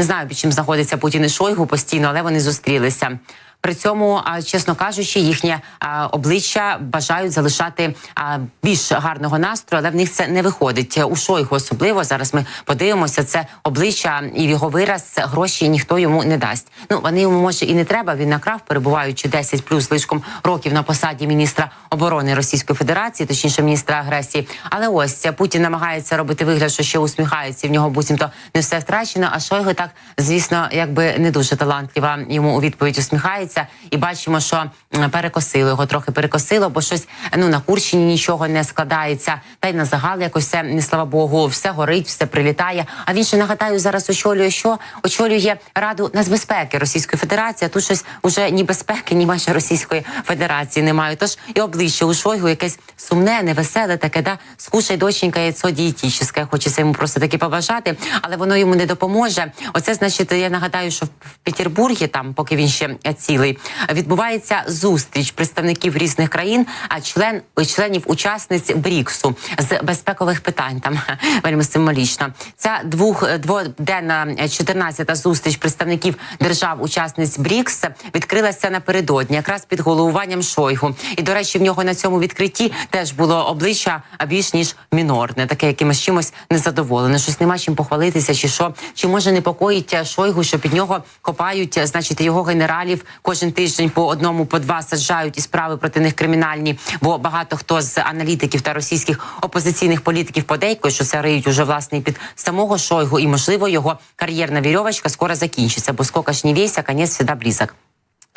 Не знаю, під чим знаходиться Путін і Шойгу постійно, але вони зустрілися. При цьому, чесно кажучи, їхнє обличчя бажають залишати більш гарного настрою, але в них це не виходить. У Шойгу особливо зараз ми подивимося. Це обличчя і його вираз гроші ніхто йому не дасть. Ну вони йому може і не треба. Він накрав, перебуваючи 10 плюс лишком років на посаді міністра оборони Російської Федерації, точніше міністра агресії. Але ось Путін намагається робити вигляд, що ще усміхається. В нього буцімто не все втрачено. А Шойгу так, звісно, якби не дуже талантлива йому у відповідь усміхається. І бачимо, що перекосило його трохи перекосило, бо щось ну на Курщині нічого не складається. Та й на загал якось все, не слава Богу, все горить, все прилітає. А він ще нагадаю зараз очолює, що очолює Раду нацбезпеки Російської Федерації. А тут щось уже ні безпеки, ні майже Російської Федерації немає. Тож і обличчя у Шойгу якесь сумне, невеселе, таке да скушай доченька яйцо дієтичне. Хочеться йому просто таки побажати, але воно йому не допоможе. Оце значить, я нагадаю, що в Петербургі, там, поки він ще цілий, відбувається зустріч представників різних країн, а член членів учасниць Бріксу з безпекових питань. Там вельми символічно. Ця двох дводенна 14-та зустріч представників держав-учасниць БРІКС відкрилася напередодні, якраз під головуванням Шойгу. І до речі, в нього на цьому відкритті теж було обличчя більш ніж мінорне, таке якимось чимось незадоволене. Щось нема чим похвалитися, чи що, чи може непокоїть Шойгу, що під нього копають, значить, його генералів кожен тиждень по одному, по два саджають і справи проти них кримінальні. Бо багато хто з аналітиків та російських опозиційних політиків подейкує, що це риють уже власне під самого Шойгу, і можливо його кар'єрна вірьовочка скоро закінчиться, бо скока ж не вейся, конець всегда близок.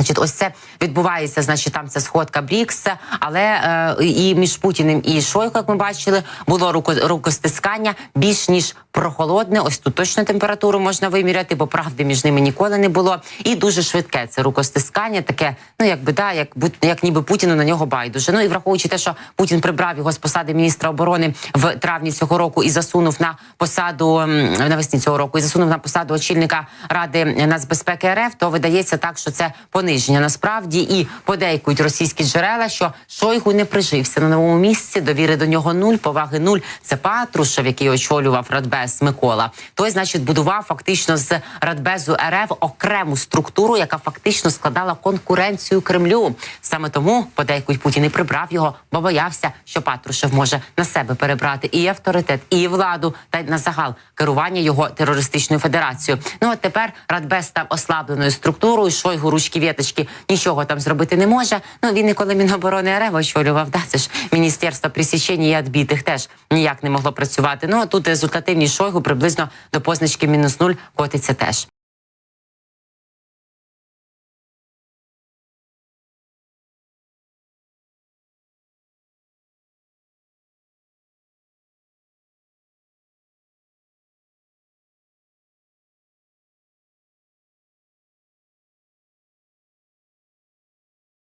Значить, ось це відбувається. Значить, там ця сходка Брікс, але е, і між Путіним і Шойгу, як ми бачили, було руко, рукостискання більш ніж прохолодне. Ось тут точно температуру можна виміряти, бо правди між ними ніколи не було. І дуже швидке це рукостискання, таке, ну якби да, як як ніби Путіну на нього байдуже. Ну і враховуючи те, що Путін прибрав його з посади міністра оборони в травні цього року і засунув на посаду навесні цього року, і засунув на посаду очільника ради нацбезпеки РФ, то видається так, що це пониження насправді і подейкують російські джерела, що Шойгу не прижився на новому місці. Довіри до нього нуль, поваги нуль. Це Патрушев, який очолював Радбез Микола. Той, значить, будував фактично з Радбезу РФ окрему структуру, яка фактично складала конкуренцію Кремлю. Саме тому подейкують Путін і прибрав його, бо боявся, що Патрушев може на себе перебрати і авторитет, і владу, та й на загал керування його терористичною федерацією. Ну от тепер Радбез став ослабленою структурою. Шойгу ручки віточки нічого там зробити не може. Ну він ніколи Міноборони РФ очолював. Да, це ж міністерство присічення і відбитих теж ніяк не могло працювати. Ну а тут результативність Шойгу приблизно до позначки мінус нуль котиться теж.